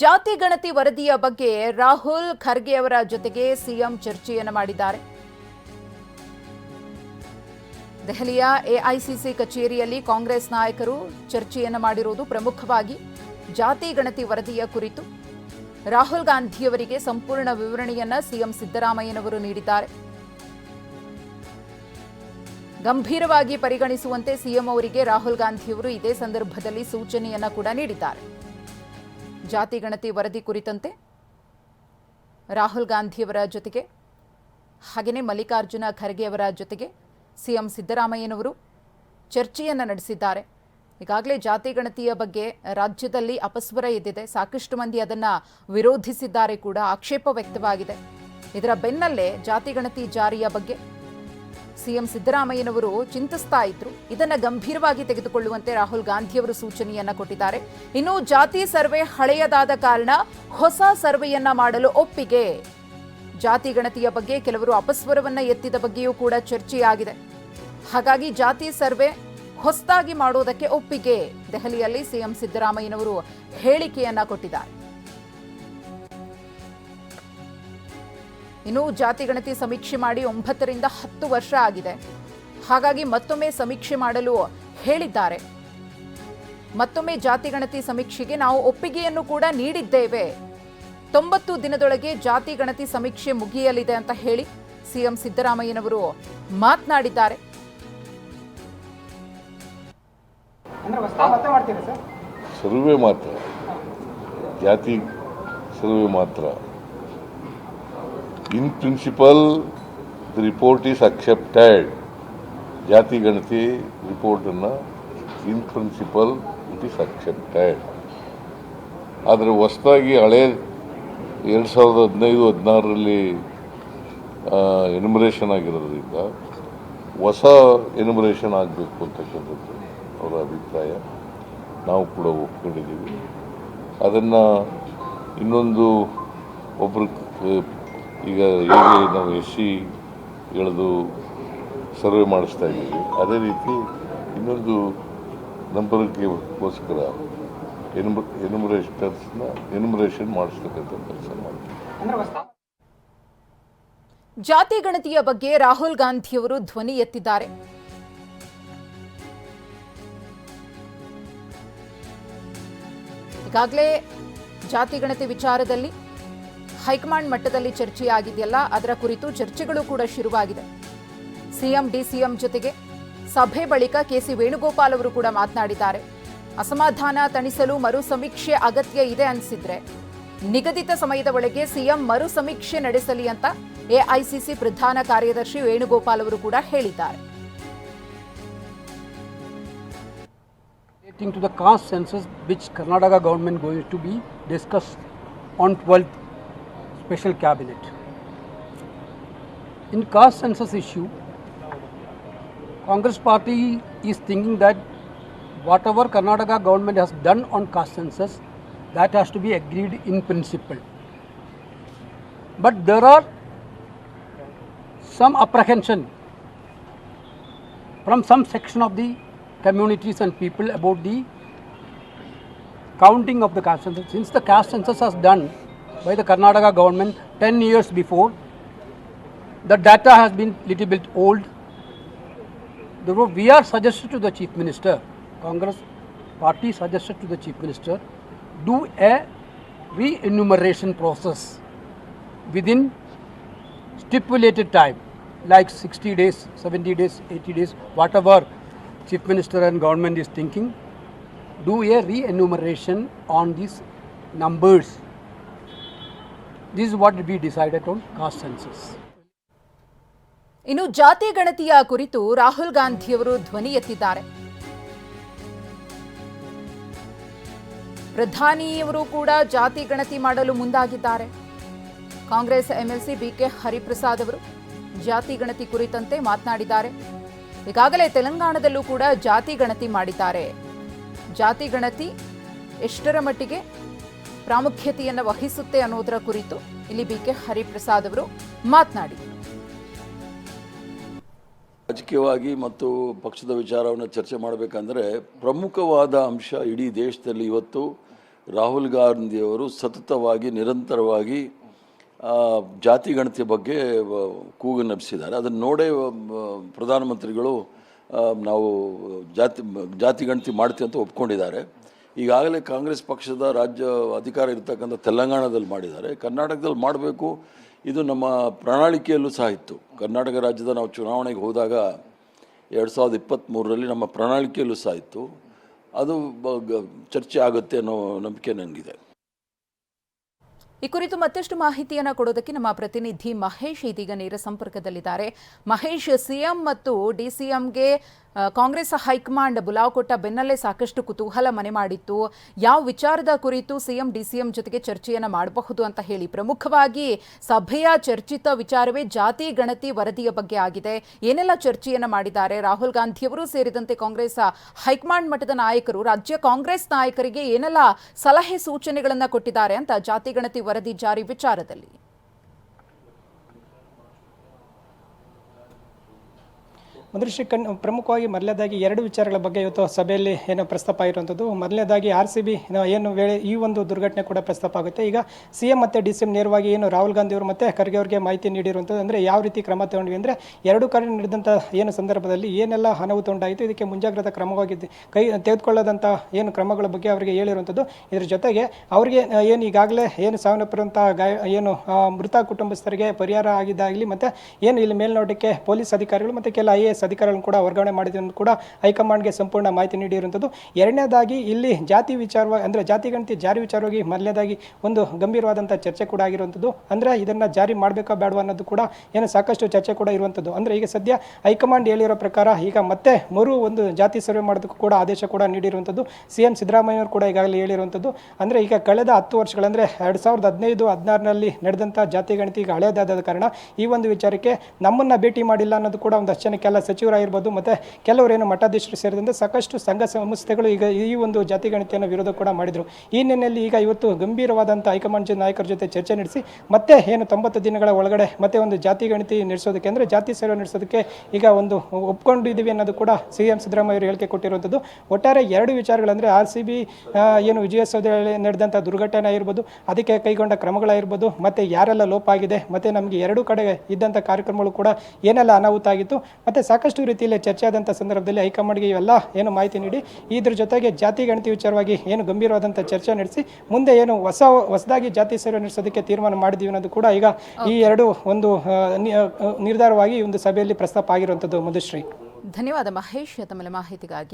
ಜಾತಿ ಗಣತಿ ವರದಿಯ ಬಗ್ಗೆ ರಾಹುಲ್ ಖರ್ಗೆ ಅವರ ಜೊತೆಗೆ ಸಿಎಂ ಚರ್ಚೆಯನ್ನು ಮಾಡಿದ್ದಾರೆ. ದೆಹಲಿಯ ಎಐಸಿಸಿ ಕಚೇರಿಯಲ್ಲಿ ಕಾಂಗ್ರೆಸ್ ನಾಯಕರು ಚರ್ಚೆಯನ್ನು ಮಾಡಿರುವುದು ಪ್ರಮುಖವಾಗಿ ಜಾತಿ ಗಣತಿ ವರದಿಯ ಕುರಿತು. ರಾಹುಲ್ ಗಾಂಧಿಯವರಿಗೆ ಸಂಪೂರ್ಣ ವಿವರಣೆಯನ್ನ ಸಿಎಂ ಸಿದ್ದರಾಮಯ್ಯನವರು ನೀಡಿದ್ದಾರೆ. ಗಂಭೀರವಾಗಿ ಪರಿಗಣಿಸುವಂತೆ ಸಿಎಂ ಅವರಿಗೆ ರಾಹುಲ್ ಗಾಂಧಿಯವರು ಇದೇ ಸಂದರ್ಭದಲ್ಲಿ ಸೂಚನೆಯನ್ನು ಕೂಡ ನೀಡಿದ್ದಾರೆ. ಜಾತಿ ಗಣತಿ ವರದಿ ಕುರಿತಂತೆ ರಾಹುಲ್ ಗಾಂಧಿಯವರ ಜೊತೆಗೆ, ಹಾಗೆಯೇ ಮಲ್ಲಿಕಾರ್ಜುನ ಖರ್ಗೆಯವರ ಜೊತೆಗೆ ಸಿಎಂ ಸಿದ್ದರಾಮಯ್ಯನವರು ಚರ್ಚೆಯನ್ನು ನಡೆಸಿದ್ದಾರೆ. ಈಗಾಗಲೇ ಜಾತಿ ಗಣತಿಯ ಬಗ್ಗೆ ರಾಜ್ಯದಲ್ಲಿ ಅಪಸ್ವರ ಇದ್ದಿದೆ ಸಾಕಷ್ಟು ಮಂದಿ ಅದನ್ನು ವಿರೋಧಿಸಿದ್ದಾರೆ ಕೂಡ. ಆಕ್ಷೇಪ ವ್ಯಕ್ತವಾಗಿದೆ. ಇದರ ಬೆನ್ನಲ್ಲೇ ಜಾತಿ ಗಣತಿ ಜಾರಿಯ ಬಗ್ಗೆ ಸಿಎಂ ಸಿದ್ದರಾಮಯ್ಯನವರು ಚಿಂತಿಸ್ತಾ ಇದ್ರು. ಇದನ್ನ ಗಂಭೀರವಾಗಿ ತೆಗೆದುಕೊಳ್ಳುವಂತೆ ರಾಹುಲ್ ಗಾಂಧಿಯವರು ಸೂಚನೆಯನ್ನ ಕೊಟ್ಟಿದ್ದಾರೆ. ಇನ್ನು ಜಾತಿ ಸರ್ವೆ ಹಳೆಯದಾದ ಕಾರಣ ಹೊಸ ಸರ್ವೆಯನ್ನ ಮಾಡಲು ಒಪ್ಪಿಗೆ. ಜಾತಿ ಗಣತಿಯ ಬಗ್ಗೆ ಕೆಲವರು ಅಪಸ್ವರವನ್ನ ಎತ್ತಿದ ಬಗ್ಗೆಯೂ ಕೂಡ ಚರ್ಚೆಯಾಗಿದೆ. ಹಾಗಾಗಿ ಜಾತಿ ಸರ್ವೆ ಹೊಸದಾಗಿ ಮಾಡೋದಕ್ಕೆ ಒಪ್ಪಿಗೆ. ದೆಹಲಿಯಲ್ಲಿ ಸಿಎಂ ಸಿದ್ದರಾಮಯ್ಯನವರು ಹೇಳಿಕೆಯನ್ನ ಕೊಟ್ಟಿದ್ದಾರೆ. ಇನ್ನು ಜಾತಿ ಗಣತಿ ಸಮೀಕ್ಷೆ ಮಾಡಿ ಒಂಬತ್ತರಿಂದ ಹತ್ತು ವರ್ಷ ಆಗಿದೆ. ಹಾಗಾಗಿ ಮತ್ತೊಮ್ಮೆ ಸಮೀಕ್ಷೆ ಮಾಡಲು ಹೇಳಿದ್ದಾರೆ. ಮತ್ತೊಮ್ಮೆ ಜಾತಿ ಗಣತಿ ಸಮೀಕ್ಷೆಗೆ ನಾವು ಒಪ್ಪಿಗೆಯನ್ನು ಕೂಡ ನೀಡಿದ್ದೇವೆ. ತೊಂಬತ್ತು ದಿನದೊಳಗೆ ಜಾತಿ ಗಣತಿ ಸಮೀಕ್ಷೆ ಮುಗಿಯಲಿದೆ ಅಂತ ಹೇಳಿ ಸಿಎಂ ಸಿದ್ದರಾಮಯ್ಯನವರು ಮಾತನಾಡಿದ್ದಾರೆ. ಸರ್ವೆ ಮಾತ್ರ. ಜಾತಿ ಸರ್ವೆ ಮಾತ್ರ. In principle the report is accepted ಜಾತಿ ಗಣತಿ ರಿಪೋರ್ಟನ್ನು in principle it is accepted ಆದರೆ ಹೊಸದಾಗಿ ಹಳೆ ಎರಡು ಸಾವಿರದ ಹದಿನೈದು ಹದಿನಾರರಲ್ಲಿ ಎನಿಮರೇಷನ್ ಆಗಿರೋದ್ರಿಂದ ಹೊಸ ಎನಿಮರೇಷನ್ ಆಗಬೇಕು ಅಂತಕ್ಕಂಥದ್ದು ಅವರ ಅಭಿಪ್ರಾಯ. ನಾವು ಕೂಡ ಒಪ್ಕೊಂಡಿದ್ದೀವಿ. ಅದನ್ನು ಇನ್ನೊಂದು ಒಬ್ಬರು ಈಗ ಹೇಗೆ ನಾವು ಎಸ್ ಸಿ ಎಳೆದು ಸರ್ವೆ ಮಾಡಿಸ್ತಾ ಇದ್ದೀವಿ. ಅದೇ ರೀತಿ ಇನ್ನೊಂದು ನಂಬರಕ್ಕೆಗೋಸ್ಕರ ಎನ್ಯುಮರೇಷನ್ ಎನ್ಯುಮರೇಷನ್ ಎನುಮರೇಷನ್ ಮಾಡಿಸ್ತಕ್ಕಂಥ ಕೆಲಸ ಮಾಡ್ತೀವಿ. ಜಾತಿ ಗಣತಿಯ ಬಗ್ಗೆ ರಾಹುಲ್ ಗಾಂಧಿಯವರು ಧ್ವನಿ ಎತ್ತಿದ್ದಾರೆ. ಈಗಾಗಲೇ ಜಾತಿ ಗಣತಿ ವಿಚಾರದಲ್ಲಿ ಹೈಕಮಾಂಡ್ ಮಟ್ಟದಲ್ಲಿ ಚರ್ಚೆಯಾಗಿದೆಯಲ್ಲ, ಅದರ ಕುರಿತು ಚರ್ಚೆಗಳು ಕೂಡ ಶುರುವಾಗಿದೆ. ಸಿಎಂ, ಡಿಸಿಎಂ ಜೊತೆಗೆ ಸಭೆ ಬಳಿಕ ಕೆಸಿ ವೇಣುಗೋಪಾಲ್ ಅವರು ಕೂಡ ಮಾತನಾಡಿದ್ದಾರೆ. ಅಸಮಾಧಾನ ತಣಿಸಲು ಮರು ಸಮೀಕ್ಷೆ ಅಗತ್ಯ ಇದೆ ಅನಿಸಿದ್ರೆ, ನಿಗದಿತ ಸಮಯದ ಒಳಗೆ ಸಿಎಂ ಮರು ಸಮೀಕ್ಷೆ ನಡೆಸಲಿ ಅಂತ ಎಐಸಿಸಿ ಪ್ರಧಾನ ಕಾರ್ಯದರ್ಶಿ ವೇಣುಗೋಪಾಲ್ ಅವರು ಕೂಡ ಹೇಳಿದ್ದಾರೆ. To the caste census, which Karnataka government going to be discussed on 12th special cabinet. In caste census issue, Congress party is thinking that whatever Karnataka government has done on caste census, that has to be agreed in principle. But there are some apprehension from some section of the communities and people about the counting of the caste census. Since the caste census has done by the Karnataka government 10 years before, the data has been little bit old. Therefore, we are suggested to the Chief Minister, Congress party suggested to the Chief Minister, do a re-enumeration process within stipulated time, like 60 days, 70 days, 80 days, whatever Chief Minister and government is thinking, do a re-enumeration on these numbers. What will be decided on, caste census. ಇನ್ನು ಜಾತಿ ಗಣತಿಯ ಕುರಿತು ರಾಹುಲ್ ಗಾಂಧಿಯವರು ಧ್ವನಿ ಎತ್ತಿದ್ದಾರೆ. ಪ್ರಧಾನಿಯವರು ಕೂಡ ಜಾತಿ ಗಣತಿ ಮಾಡಲು ಮುಂದಾಗಿದ್ದಾರೆ. ಕಾಂಗ್ರೆಸ್ ಎಂಎಲ್ಸಿ ಬಿಕೆ ಹರಿಪ್ರಸಾದ್ ಅವರು ಜಾತಿ ಗಣತಿ ಕುರಿತಂತೆ ಮಾತನಾಡಿದ್ದಾರೆ. ಈಗಾಗಲೇ ತೆಲಂಗಾಣದಲ್ಲೂ ಕೂಡ ಜಾತಿ ಗಣತಿ ಮಾಡಿದ್ದಾರೆ. ಜಾತಿ ಗಣತಿ ಎಷ್ಟರ ಮಟ್ಟಿಗೆ ಪ್ರಾಮುಖ್ಯತೆಯನ್ನು ವಹಿಸುತ್ತೆ ಅನ್ನೋದರ ಕುರಿತು ಇಲ್ಲಿ ಬಿ ಕೆ ಹರಿಪ್ರಸಾದ್ ಅವರು ಮಾತನಾಡಿದರು. ರಾಜಕೀಯವಾಗಿ ಮತ್ತು ಪಕ್ಷದ ವಿಚಾರವನ್ನು ಚರ್ಚೆ ಮಾಡಬೇಕಂದ್ರೆ ಪ್ರಮುಖವಾದ ಅಂಶ ಇಡೀ ದೇಶದಲ್ಲಿ ಇವತ್ತು ರಾಹುಲ್ ಗಾಂಧಿಯವರು ಸತತವಾಗಿ, ನಿರಂತರವಾಗಿ ಜಾತಿ ಗಣತಿಯ ಬಗ್ಗೆ ಕೂಗು ನಬಿಸಿದ್ದಾರೆ ಅದನ್ನು ನೋಡೇ ಪ್ರಧಾನಮಂತ್ರಿಗಳು ನಾವು ಜಾತಿ ಜಾತಿ ಗಣತಿ ಮಾಡ್ತೀವಿ ಅಂತ ಒಪ್ಕೊಂಡಿದ್ದಾರೆ. ಈಗಾಗಲೇ ಕಾಂಗ್ರೆಸ್ ಪಕ್ಷದ ರಾಜ್ಯ ಅಧಿಕಾರ ಇರ್ತಕ್ಕಂಥ ತೆಲಂಗಾಣದಲ್ಲಿ ಮಾಡಿದ್ದಾರೆ. ಕರ್ನಾಟಕದಲ್ಲಿ ಮಾಡಬೇಕು, ಇದು ನಮ್ಮ ಪ್ರಣಾಳಿಕೆಯಲ್ಲೂ ಸಹ ಇತ್ತು. ಕರ್ನಾಟಕ ರಾಜ್ಯದ ನಾವು ಚುನಾವಣೆಗೆ ಹೋದಾಗ ಎರಡು ಸಾವಿರದ ಇಪ್ಪತ್ತ್ಮೂರರಲ್ಲಿ ನಮ್ಮ ಪ್ರಣಾಳಿಕೆಯಲ್ಲೂ ಸಹ ಇತ್ತು. ಅದು ಚರ್ಚೆ ಆಗುತ್ತೆ ಅನ್ನೋ ನಂಬಿಕೆ ನನಗಿದೆ. ಈ ಕುರಿತು ಮತ್ತಷ್ಟು ಮಾಹಿತಿಯನ್ನು ಕೊಡೋದಕ್ಕೆ ನಮ್ಮ ಪ್ರತಿನಿಧಿ ಮಹೇಶ್ ಇದೀಗ ನೇರ ಸಂಪರ್ಕದಲ್ಲಿದ್ದಾರೆ. ಮಹೇಶ್, ಸಿಎಂ ಮತ್ತು ಡಿಸಿಎಂಗೆ ಕಾಂಗ್ರೆಸ್ ಹೈಕಮಾಂಡ್ ಬುಲಾವ್ ಕೊಟ್ಟ ಬೆನ್ನಲ್ಲೇ ಸಾಕಷ್ಟು ಕುತೂಹಲ ಮನೆ ಮಾಡಿತ್ತು. ಯಾವ ವಿಚಾರದ ಕುರಿತು ಸಿಎಂ, ಡಿಸಿಎಂ ಜೊತೆಗೆ ಚರ್ಚೆಯನ್ನು ಮಾಡಬಹುದು ಅಂತ ಹೇಳಿ ಪ್ರಮುಖವಾಗಿ ಸಭೆಯ ಚರ್ಚಿತ ವಿಚಾರವೇ ಜಾತಿ, ಗಣತಿ, ವರದಿಯ ಬಗ್ಗೆ ಆಗಿದೆ. ಏನೆಲ್ಲ ಚರ್ಚೆಯನ್ನು ಮಾಡಿದ್ದಾರೆ? ರಾಹುಲ್ ಗಾಂಧಿಯವರು ಸೇರಿದಂತೆ ಕಾಂಗ್ರೆಸ್ ಹೈಕಮಾಂಡ್ ಮಟ್ಟದ ನಾಯಕರು, ರಾಜ್ಯ ಕಾಂಗ್ರೆಸ್ ನಾಯಕರಿಗೆ ಏನೆಲ್ಲ ಸಲಹೆ ಸೂಚನೆಗಳನ್ನು ಕೊಟ್ಟಿದ್ದಾರೆ ಅಂತ ಜಾತಿ, ಗಣತಿ, ವರದಿ ಜಾರಿ ವಿಚಾರದಲ್ಲಿ? ಮೊದಲಶ್ರೀ ಕಣ್ ಪ್ರಮುಖವಾಗಿ ಮೊದಲನೇದಾಗಿ ಎರಡು ವಿಚಾರಗಳ ಬಗ್ಗೆ ಇವತ್ತು ಸಭೆಯಲ್ಲಿ ಏನೋ ಪ್ರಸ್ತಾಪ ಆಗಿರುವಂಥದ್ದು ಮೊದಲನೇದಾಗಿ ಆರ್ ಸಿ ಬಿ ಏನು ವೇಳೆ ಈ ಒಂದು ದುರ್ಘಟನೆ ಕೂಡ ಪ್ರಸ್ತಾಪ ಆಗುತ್ತೆ. ಈಗ ಸಿ ಎಂ ಮತ್ತು ಡಿ ಸಿ ಎಂ ನೇರವಾಗಿ ಏನು ರಾಹುಲ್ ಗಾಂಧಿ ಅವರು ಮತ್ತು ಖರ್ಗೆ ಅವರಿಗೆ ಮಾಹಿತಿ ನೀಡಿರುವಂಥದ್ದು ಅಂದರೆ ಯಾವ ರೀತಿ ಕ್ರಮ ತಗೊಂಡ್ವಿ ಅಂದರೆ ಎರಡು ಕಡೆ ನಡೆದಂಥ ಏನು ಸಂದರ್ಭದಲ್ಲಿ ಏನೆಲ್ಲ ಅನಾಹುತ ಉಂಟಾಯಿತು ಇದಕ್ಕೆ ಮುಂಜಾಗ್ರತಾ ಕ್ರಮವಾಗಿ ಕೈ ತೆಗೆದುಕೊಳ್ಳದಂಥ ಏನು ಕ್ರಮಗಳ ಬಗ್ಗೆ ಅವರಿಗೆ ಹೇಳಿರುವಂಥದ್ದು. ಇದರ ಜೊತೆಗೆ ಅವರಿಗೆ ಏನು ಈಗಾಗಲೇ ಏನು ಸಾವನ್ನಪ್ಪಿರುವಂಥ ಗಾಯ ಏನು ಮೃತ ಕುಟುಂಬಸ್ಥರಿಗೆ ಪರಿಹಾರ ಆಗಿದ್ದಾಗಲಿ ಮತ್ತು ಏನು ಇಲ್ಲಿ ಮೇಲ್ನೋಟಕ್ಕೆ ಪೊಲೀಸ್ ಅಧಿಕಾರಿಗಳು ಮತ್ತು ಕೆಲ ಐ ಎ ಎಸ್ ಅಧಿಕಾರಿಗಳನ್ನು ಕೂಡ ವರ್ಗಾವಣೆ ಮಾಡಿದ್ರು ಕೂಡ ಹೈಕಮಾಂಡ್ಗೆ ಸಂಪೂರ್ಣ ಮಾಹಿತಿ ನೀಡಿರುವಂಥದ್ದು. ಎರಡನೇದಾಗಿ ಇಲ್ಲಿ ಜಾತಿ ವಿಚಾರವಾಗಿ ಅಂದರೆ ಜಾತಿ ಗಣತಿ ಜಾರಿ ವಿಚಾರವಾಗಿ ಮೊದಲನೇದಾಗಿ ಒಂದು ಗಂಭೀರವಾದಂಥ ಚರ್ಚೆ ಕೂಡ ಆಗಿರುವಂಥದ್ದು. ಅಂದರೆ ಇದನ್ನು ಜಾರಿ ಮಾಡಬೇಕಾ ಬೇಡವಾ ಅನ್ನೋದು ಕೂಡ ಏನು ಸಾಕಷ್ಟು ಚರ್ಚೆ ಕೂಡ ಇರುವಂಥದ್ದು. ಅಂದರೆ ಈಗ ಸದ್ಯ ಹೈಕಮಾಂಡ್ ಹೇಳಿರೋ ಪ್ರಕಾರ ಈಗ ಮತ್ತೆ ಮರು ಒಂದು ಜಾತಿ ಸರ್ವೆ ಮಾಡೋದಕ್ಕೂ ಕೂಡ ಆದೇಶ ಕೂಡ ನೀಡಿರುವಂಥದ್ದು. ಸಿ ಎಂ ಸಿದ್ದರಾಮಯ್ಯವರು ಕೂಡ ಈಗಾಗಲೇ ಹೇಳಿರುವಂಥದ್ದು. ಅಂದರೆ ಈಗ ಕಳೆದ ಹತ್ತು ವರ್ಷಗಳಂದರೆ ಎರಡು ಸಾವಿರದ ಹದಿನೈದು, ಹದಿನಾರರಲ್ಲಿ ನಡೆದಂಥ ಜಾತಿ ಗಣತಿ ಈಗ ಹಳೆಯದಾದ ಕಾರಣ ಈ ಒಂದು ವಿಚಾರಕ್ಕೆ ನಮ್ಮನ್ನು ಭೇಟಿ ಮಾಡಿಲ್ಲ ಅನ್ನೋದು ಕೂಡ ಒಂದು ಅಷ್ಟು ಜನ ಕೆಲ ಸಚಿವರಾಗಿರ್ಬೋದು, ಮತ್ತು ಕೆಲವರೇನು ಮಠಾಧೀಶರು ಸೇರಿದಂತೆ ಸಾಕಷ್ಟು ಸಂಘ ಸಂಸ್ಥೆಗಳು ಈಗ ಈ ಒಂದು ಜಾತಿ ಗಣತಿಯನ್ನು ವಿರೋಧ ಕೂಡ ಮಾಡಿದರು. ಈ ಹಿನ್ನೆಲೆಯಲ್ಲಿ ಈಗ ಇವತ್ತು ಗಂಭೀರವಾದಂಥ ಹೈಕಮಾಂಡ್ ನಾಯಕರ ಜೊತೆ ಚರ್ಚೆ ನಡೆಸಿ, ಮತ್ತೆ ಏನು ತೊಂಬತ್ತು ದಿನಗಳ ಒಳಗಡೆ ಮತ್ತೆ ಒಂದು ಜಾತಿ ಗಣತಿ ನಡೆಸೋದಕ್ಕೆ, ಅಂದರೆ ಜಾತಿ ಸರ್ವೆ ನಡೆಸೋದಕ್ಕೆ ಈಗ ಒಂದು ಒಪ್ಕೊಂಡಿದ್ದೀವಿ ಅನ್ನೋದು ಕೂಡ ಸಿ ಎಂ ಸಿದ್ದರಾಮಯ್ಯ ಹೇಳಿಕೆ ಕೊಟ್ಟಿರುವಂಥದ್ದು. ಒಟ್ಟಾರೆ ಎರಡು ವಿಚಾರಗಳಂದರೆ ಆರ್ ಸಿ ಬಿ ಏನು ವಿಜಯೋತ್ಸವದಲ್ಲಿ ನಡೆದಂಥ ದುರ್ಘಟನೆ ಆಗಿರ್ಬೋದು, ಅದಕ್ಕೆ ಕೈಗೊಂಡ ಕ್ರಮಗಳಾಗಿರ್ಬೋದು, ಮತ್ತು ಯಾರೆಲ್ಲ ಲೋಪ ಆಗಿದೆ, ಮತ್ತು ನಮಗೆ ಎರಡೂ ಕಡೆ ಇದ್ದಂಥ ಕಾರ್ಯಕ್ರಮಗಳು ಕೂಡ ಏನೆಲ್ಲ ಅನಾಹುತ ಆಗಿತ್ತು, ಮತ್ತು ಸಾಕಷ್ಟು ರೀತಿಯಲ್ಲಿ ಚರ್ಚೆ ಆದಂಥ ಸಂದರ್ಭದಲ್ಲಿ ಹೈಕಮಾಂಡ್ಗೆ ಇವೆಲ್ಲ ಏನು ಮಾಹಿತಿ ನೀಡಿ ಇದ್ರ ಜೊತೆಗೆ ಜಾತಿ ಗಣತಿ ವಿಚಾರವಾಗಿ ಏನು ಗಂಭೀರವಾದಂಥ ಚರ್ಚೆ ನಡೆಸಿ ಮುಂದೆ ಏನು ಹೊಸ ಹೊಸದಾಗಿ ಜಾತಿ ಸರ್ವೆ ನಡೆಸೋದಕ್ಕೆ ತೀರ್ಮಾನ ಮಾಡಿದ್ದೀವಿ ಅನ್ನೋದು ಕೂಡ ಈಗ ಈ ಎರಡು ಒಂದು ನಿರ್ಧಾರವಾಗಿ ಈ ಒಂದು ಸಭೆಯಲ್ಲಿ ಪ್ರಸ್ತಾಪ ಆಗಿರುವಂಥದ್ದು ಮಧುಶ್ರೀ ಧನ್ಯವಾದ ಮಹೇಶ್ ತಮ್ಮ ಮಾಹಿತಿಗಾಗಿ.